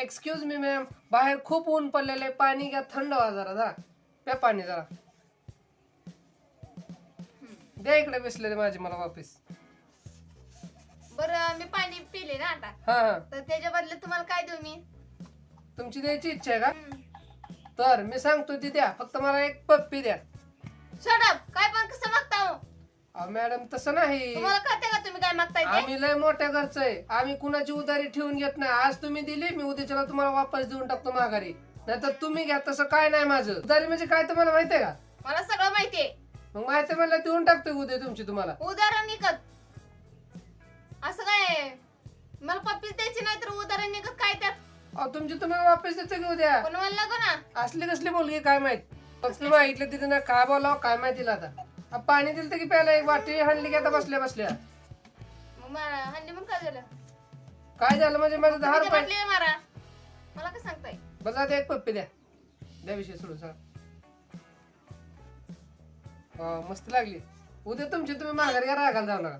Excuse me ma'am बाहेर खूप ऊन पडलेलं आहे. पाणी घ्या थंड व्हा जरा जरा प्या पाणी जरा. द्या इकडे बसलेले माझे मला वापस. बरं मी पाणी पिले ना आता. हा हा. तर त्याच्या बदले तुम्हाला काय देऊ मी? तुमची द्यायची इच्छा आहे का? हम्म. तर मी सांगतो ती द्या. फक्त मला एक पप्पी द्या. Up. काय पण मॅडम तसं नाही. तुम्हाला कळते का तुम्ही काय मागताय ते? आम्ही लय मोठ्या घरचं आहे. आम्ही कुणाची उधारी ठेवून घेत नाही. आज तुम्ही दिली मी उद्याच्याला तुम्हाला वापस देऊन टाकतो माघारी. नाहीतर तुम्ही घ्या तसं काय नाही माझं. उधारी म्हणजे काय तुम्हाला माहिती आहे का? मला सगळं माहितीये. मग माहिती म्हणलं देऊन टाकतो उद्या तुमची तुम्हाला. उदाहरण निघत. असं काय? मला पप्पीच द्यायची नाही तर उदाहरण निघत काय त्यात अहो तुमची तुम्हाला वापस देतो की उद्या? पण मला ना. असली कसली मुलगी काय माहीत? फक्त माहितलं तिथे ना काय बोलावं काय माहिती तिला आता. पाणी दिलं की प्यायला एक वाटी हाणली की आता बसल्या बसल्या. मग मला हल्ली मग काय झालं? काय झालं म्हणजे माझं दहा रुपये मारा. मला काय सांगताय? बस आता एक पप्पी द्या. द्या विषय सोडून सांग हा, मस्त लागली. उद्या तुमची तुम्ही माघारी घ्या रागायला जाऊ नका.